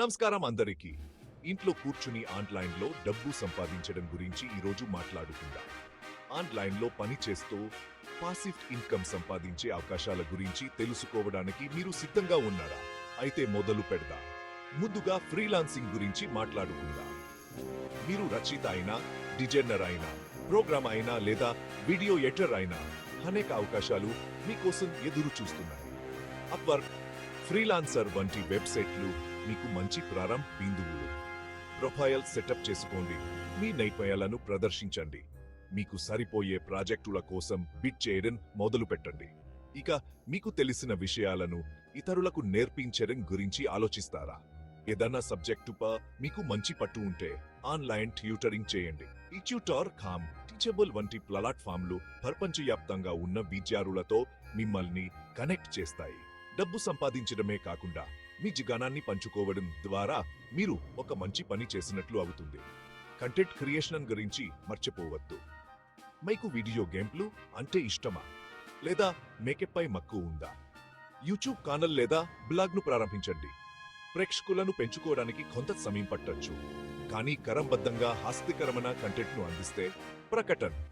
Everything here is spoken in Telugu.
నమస్కారం అందరికీ. ఇంట్లో కూర్చుని ఆన్లైన్లో డబ్బు సంపాదించడం గురించి ఈరోజు మాట్లాడుకుందాం. ఆన్లైన్లో పని చేస్తూ పాసివ్ ఇన్కమ్ సంపాదించే అవకాశాల గురించి తెలుసుకోవడానికి మీరు సిద్ధంగా ఉన్నారా? అయితే మొదలు పెడదాం. ముందుగా ఫ్రీలాన్సింగ్ గురించి మాట్లాడుకుందాం. మీరు రచయిత అయినా డిజైనర్ అయినా ప్రోగ్రామ్ అయినా లేదా వీడియో ఎడిటర్ అయినా అనేక అవకాశాలు మీకోసం ఎదురు చూస్తున్నాయి అప్వర్క్ ఫ్రీలాన్సర్ వంటి వెబ్సైట్లు మీకు మంచి ప్రారంభ బిందువులు ప్రొఫైల్ సెటప్ చేసుకోండి. మీ నైపుణ్యాలను ప్రదర్శించండి. మీకు సరిపోయే ప్రాజెక్టుల కోసం బిట్ చేయడం మొదలు పెట్టండి. ఇక మీకు తెలిసిన విషయాలను ఇతరులకు నేర్పించడం గురించి ఆలోచిస్తారా? ఏదన్నా సబ్జెక్టుపై మీకు మంచి పట్టు ఉంటే ఆన్లైన్ ట్యూటరింగ్ చేయండి. ఇట్యూటర్ కామ్ టీచబుల్ వంటి ప్లాట్ఫామ్లు ప్రపంచవ్యాప్తంగా ఉన్న విద్యార్థులతో మిమ్మల్ని కనెక్ట్ చేస్తాయి. డబ్బు సంపాదించడమే కాకుండా మీ జిగానాన్ని పంచుకోవడం ద్వారా మీరు ఒక మంచి పని చేసినట్లు అవుతుంది. కంటెంట్ క్రియేషన్ గురించి మర్చిపోవద్దు. మీకు వీడియో గేమ్లు అంటే ఇష్టమా? లేదా మేకప్ పై మక్కువ ఉందా? యూట్యూబ్ ఛానల్ లేదా బ్లాగ్ను ప్రారంభించండి. ప్రేక్షకులను పెంచుకోవడానికి కొంత సమయం పట్టొచ్చు. కానీ కరంబద్ధంగా హాస్యకరమైన కంటెంట్ను అందిస్తే ప్రకటన